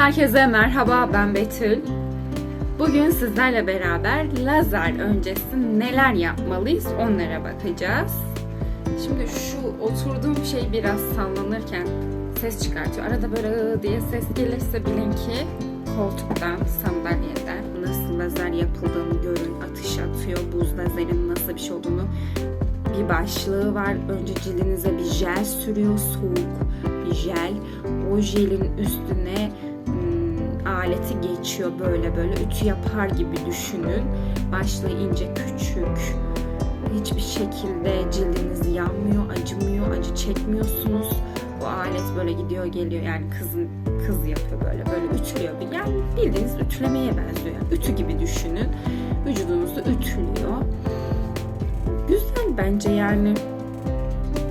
Herkese merhaba ben Betül. Bugün sizlerle beraber lazer öncesi neler yapmalıyız onlara bakacağız. Şimdi şu oturduğum şey biraz sallanırken ses çıkartıyor. Arada böyle diye ses gelirse bilin ki koltuktan, sandalyeden nasıl lazer yapıldığını görün. Atış atıyor, buz lazerin nasıl bir şey olduğunu. Bir başlığı var. Önce cildinize bir jel sürüyor, soğuk bir jel. O jelin üstüne aleti geçiyor böyle böyle ütü yapar gibi düşünün. Başlığı ince küçük. Hiçbir şekilde cildiniz yanmıyor, acımıyor, acı çekmiyorsunuz. Bu alet böyle gidiyor geliyor yani kızın kız yapıyor böyle böyle ütülüyor. Yani bildiğiniz ütülemeye benziyor. Yani ütü gibi düşünün. Vücudunuzu ütülüyor. Güzel bence yani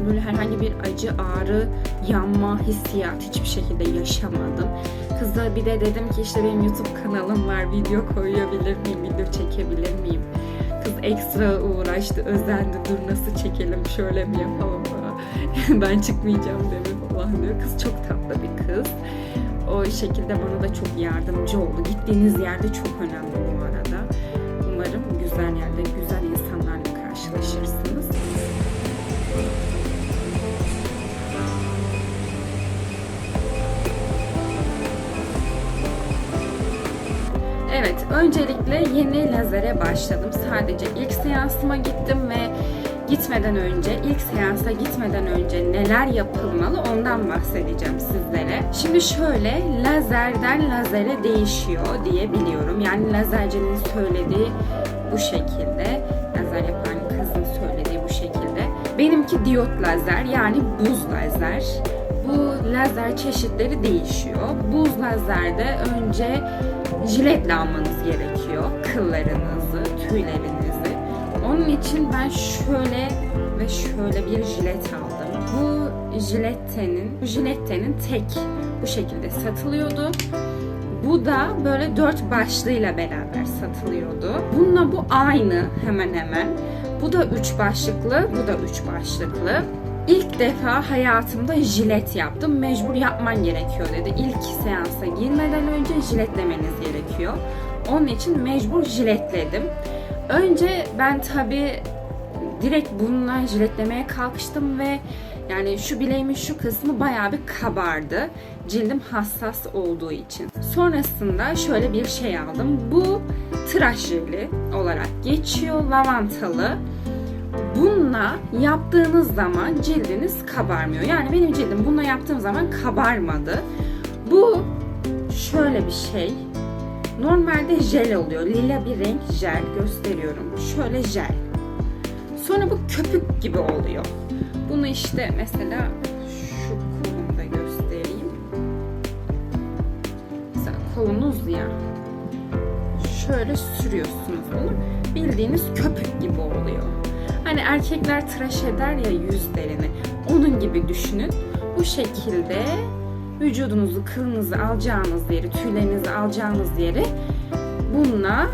böyle herhangi bir acı, ağrı, yanma, hissiyat hiçbir şekilde yaşamadım. Kıza bir de dedim ki işte benim YouTube kanalım var, video koyabilir miyim, video çekebilir miyim? Kız ekstra uğraştı, özendi, dur nasıl çekelim, şöyle mi yapalım falan. ben çıkmayacağım dedi falan diyor. Kız çok tatlı bir kız. O şekilde bana da çok yardımcı oldu. Gittiğiniz yerde çok önemli bu arada. Umarım güzel yerde, Evet, öncelikle yeni lazere başladım. Sadece ilk seansıma gittim ve gitmeden önce, ilk seansa gitmeden önce neler yapılmalı ondan bahsedeceğim sizlere. Şimdi şöyle, lazerden lazere değişiyor diye biliyorum. Yani lazercinin söylediği bu şekilde, lazer yapan kızın söylediği bu şekilde. Benimki diyot lazer yani buz lazer. Bu lazer çeşitleri değişiyor. Buz lazerde önce jiletle almanız gerekiyor. Kıllarınızı, tüylerinizi. Onun için ben şöyle ve şöyle bir jilet aldım. Bu jilettenin, bu jilettenin tek bu şekilde satılıyordu. Bu da böyle dört başlığıyla beraber satılıyordu. Bununla bu aynı hemen hemen. Bu da üç başlıklı, bu da üç başlıklı. İlk defa hayatımda jilet yaptım. Mecbur yapman gerekiyor dedi. İlk seansa girmeden önce jiletlemeniz gerekiyor. Onun için mecbur jiletledim. Önce ben tabi direkt bununla jiletlemeye kalkıştım ve yani şu bileğimin şu kısmı bayağı bir kabardı. Cildim hassas olduğu için. Sonrasında şöyle bir şey aldım. Bu tıraş jeli olarak geçiyor. Lavantalı. Bununla yaptığınız zaman cildiniz kabarmıyor. Yani benim cildim bununla yaptığım zaman kabarmadı. Bu şöyle bir şey. Normalde jel oluyor. Lila bir renk jel gösteriyorum. Şöyle jel. Sonra bu köpük gibi oluyor. Bunu işte mesela şu kolumda göstereyim. Mesela kolunuz ya. Şöyle sürüyorsunuz bunu. Bildiğiniz köpük gibi oluyor. Hani erkekler tıraş eder ya yüzlerini. Onun gibi düşünün. Bu şekilde vücudunuzu, kılınızı alacağınız yeri, tüylerinizi alacağınız yeri bununla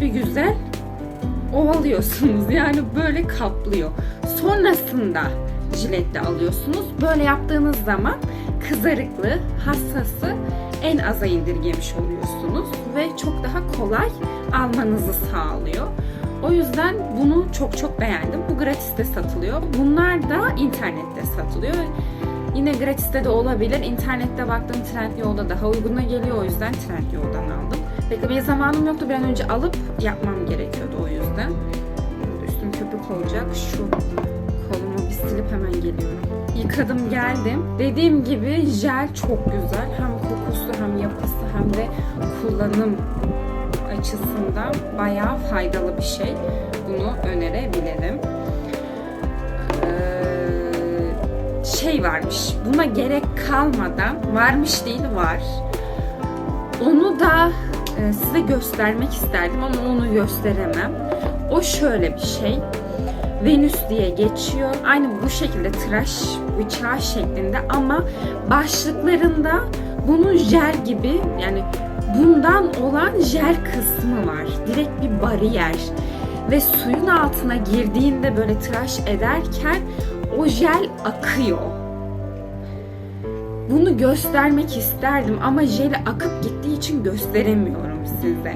bir güzel ovalıyorsunuz. Yani böyle kaplıyor. Sonrasında jiletle alıyorsunuz. Böyle yaptığınız zaman kızarıklığı, hassası en aza indirgemiş oluyorsunuz ve çok daha kolay almanızı sağlıyor. O yüzden bunu çok çok beğendim. Bu gratis'te satılıyor. Bunlar da internette satılıyor. Yine gratis'te de olabilir. İnternette baktığım Trendyol'da daha uyguna geliyor. O yüzden Trendyol'dan aldım. Beklemeye zamanım yoktu. Bir an önce alıp yapmam gerekiyordu o yüzden. Üstüm köpük olacak. Şu kolumu bir silip hemen geliyorum. Yıkadım geldim. Dediğim gibi jel çok güzel. Hem kokusu hem yapısı hem de kullanım açısından bayağı faydalı bir şey. Bunu önerebilirim. Ee, şey varmış. Buna gerek kalmadan varmış değil var. Onu da e, size göstermek isterdim ama onu gösteremem. O şöyle bir şey. Venüs diye geçiyor. Aynı bu şekilde tıraş bıçağı şeklinde ama başlıklarında bunun jel gibi yani bundan olan jel kısmı var. Direkt bir bariyer. Ve suyun altına girdiğinde böyle tıraş ederken o jel akıyor. bunu göstermek isterdim ama jeli akıp gittiği için gösteremiyorum size.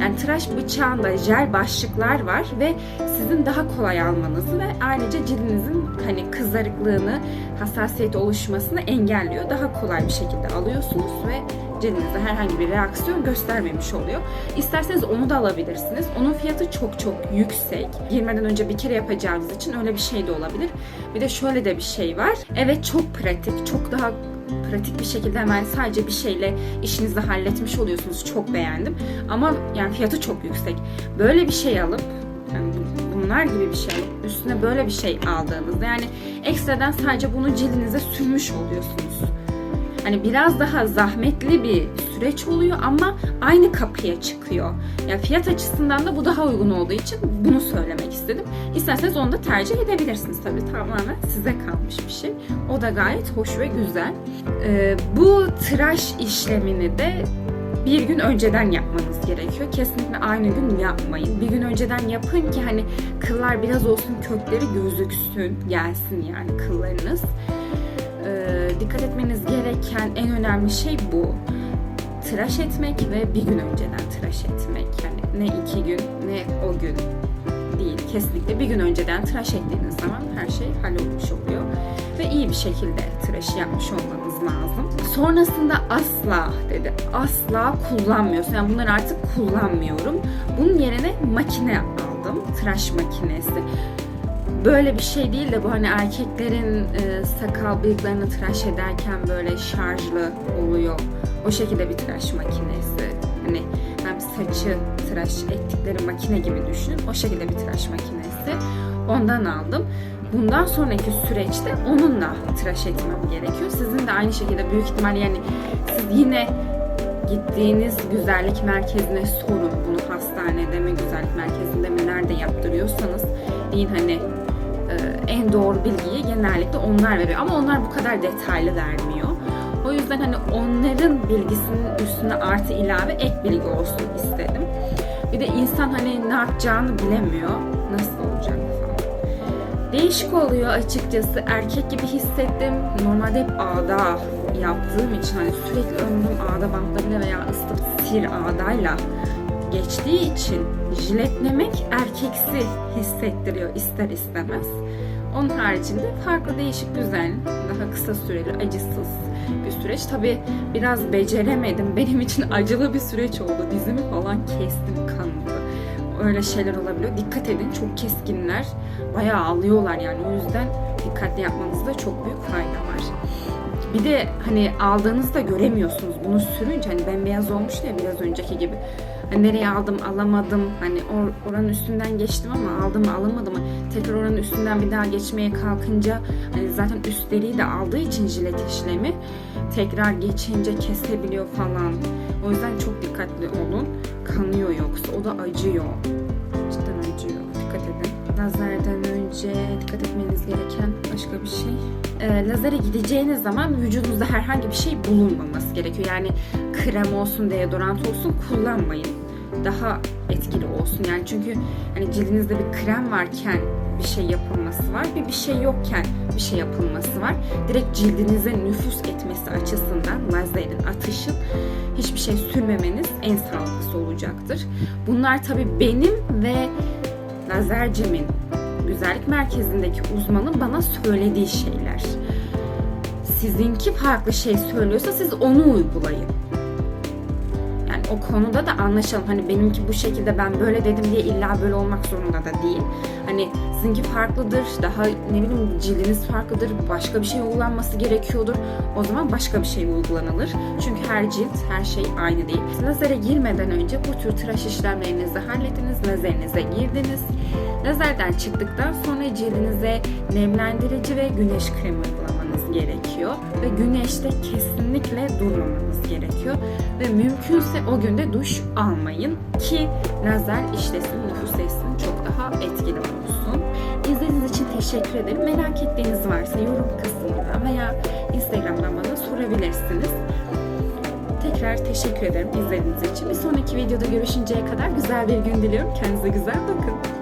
Yani tıraş bıçağında jel başlıklar var ve sizin daha kolay almanızı ve ayrıca cildinizin hani kızarıklığını, hassasiyet oluşmasını engelliyor. Daha kolay bir şekilde alıyorsunuz ve cildinizde herhangi bir reaksiyon göstermemiş oluyor. İsterseniz onu da alabilirsiniz. Onun fiyatı çok çok yüksek. Girmeden önce bir kere yapacağınız için öyle bir şey de olabilir. Bir de şöyle de bir şey var. Evet çok pratik, çok daha pratik bir şekilde hemen sadece bir şeyle işinizi halletmiş oluyorsunuz. Çok beğendim. Ama yani fiyatı çok yüksek. Böyle bir şey alıp yani bunlar gibi bir şey üstüne böyle bir şey aldığınızda yani ekstradan sadece bunu cildinize sürmüş oluyorsunuz. Hani biraz daha zahmetli bir süreç oluyor ama aynı kapıya çıkıyor. Ya fiyat açısından da bu daha uygun olduğu için bunu söylemek istedim. İsterseniz onu da tercih edebilirsiniz tabii tamamen size kalmış bir şey. O da gayet hoş ve güzel. Ee, bu tıraş işlemini de bir gün önceden yapmanız gerekiyor. Kesinlikle aynı gün yapmayın. Bir gün önceden yapın ki hani kıllar biraz olsun kökleri gözüksün, gelsin yani kıllarınız. Ee, dikkat etmeniz gereken en önemli şey bu. Tıraş etmek ve bir gün önceden tıraş etmek. Yani ne iki gün ne o gün değil. Kesinlikle bir gün önceden tıraş ettiğiniz zaman her şey hallolmuş oluyor. Ve iyi bir şekilde tıraşı yapmış olmanız lazım. Sonrasında asla dedi asla kullanmıyorsun. Yani bunları artık kullanmıyorum. Bunun yerine makine aldım. Tıraş makinesi böyle bir şey değil de bu hani erkeklerin e, sakal bıyıklarını tıraş ederken böyle şarjlı oluyor. O şekilde bir tıraş makinesi. Hani hem saçı tıraş ettikleri makine gibi düşünün. O şekilde bir tıraş makinesi. Ondan aldım. Bundan sonraki süreçte onunla tıraş etmem gerekiyor. Sizin de aynı şekilde büyük ihtimal yani siz yine gittiğiniz güzellik merkezine sorun bunu hastanede mi güzellik merkezinde mi nerede yaptırıyorsanız deyin hani e, en doğru bilgiyi genellikle onlar veriyor ama onlar bu kadar detaylı vermiyor. O yüzden hani onların bilgisinin üstüne artı ilave ek bilgi olsun istedim. Bir de insan hani ne yapacağını bilemiyor. Nasıl olacak falan. Değişik oluyor açıkçası. Erkek gibi hissettim. Normalde hep ağda yaptığım için hani sürekli ömrüm ağda bantlarıyla veya ıslık sir ağdayla geçtiği için jiletlemek erkeksi hissettiriyor ister istemez. Onun haricinde farklı değişik güzel, daha kısa süreli, acısız bir süreç. Tabi biraz beceremedim. Benim için acılı bir süreç oldu. Dizimi falan kestim kanlı. Öyle şeyler olabiliyor. Dikkat edin çok keskinler. Bayağı alıyorlar yani. O yüzden dikkatli yapmanızda çok büyük fayda var. Bir de hani aldığınızda göremiyorsunuz. Bunu sürünce hani bembeyaz olmuş ya biraz önceki gibi. Hani nereye aldım alamadım. Hani or, oranın üstünden geçtim ama aldım alamadım. Tekrar oranın üstünden bir daha geçmeye kalkınca hani zaten üstleri de aldığı için jilet işlemi tekrar geçince kesebiliyor falan. O yüzden çok dikkatli olun. Kanıyor yoksa o da acıyor. Dikkat edin. Lazerden önce dikkat etmeniz gereken başka bir şey. E, lazere gideceğiniz zaman vücudunuzda herhangi bir şey bulunmaması gerekiyor. Yani krem olsun, deodorant olsun kullanmayın. Daha etkili olsun. Yani çünkü hani cildinizde bir krem varken bir şey yapılması var. Bir bir şey yokken bir şey yapılması var. Direkt cildinize nüfus etmesi açısından lazerin atışın hiçbir şey sürmemeniz en sağlıklısı olacaktır. Bunlar tabii benim ve lazercimin güzellik merkezindeki uzmanın bana söylediği şeyler. Sizinki farklı şey söylüyorsa siz onu uygulayın. O konuda da anlaşalım. Hani benimki bu şekilde ben böyle dedim diye illa böyle olmak zorunda da değil. Hani sizinki farklıdır, daha ne bileyim cildiniz farklıdır, başka bir şey uygulanması gerekiyordur. O zaman başka bir şey uygulanılır. Çünkü her cilt, her şey aynı değil. Lazere girmeden önce bu tür tıraş işlemlerinizi hallettiniz, lazerinize girdiniz. Lazerden çıktıktan sonra cildinize nemlendirici ve güneş kremi uygulamanız gerekiyor. Ve güneşte kesinlikle durmamanız gerekiyor. Ve mümkünse o günde duş almayın ki lazer işlesin, nüfus etsin çok daha etkili olsun. İzlediğiniz için teşekkür ederim. Merak ettiğiniz varsa yorum kısmında veya Instagram'dan bana sorabilirsiniz. Tekrar teşekkür ederim izlediğiniz için. Bir sonraki videoda görüşünceye kadar güzel bir gün diliyorum. Kendinize güzel bakın.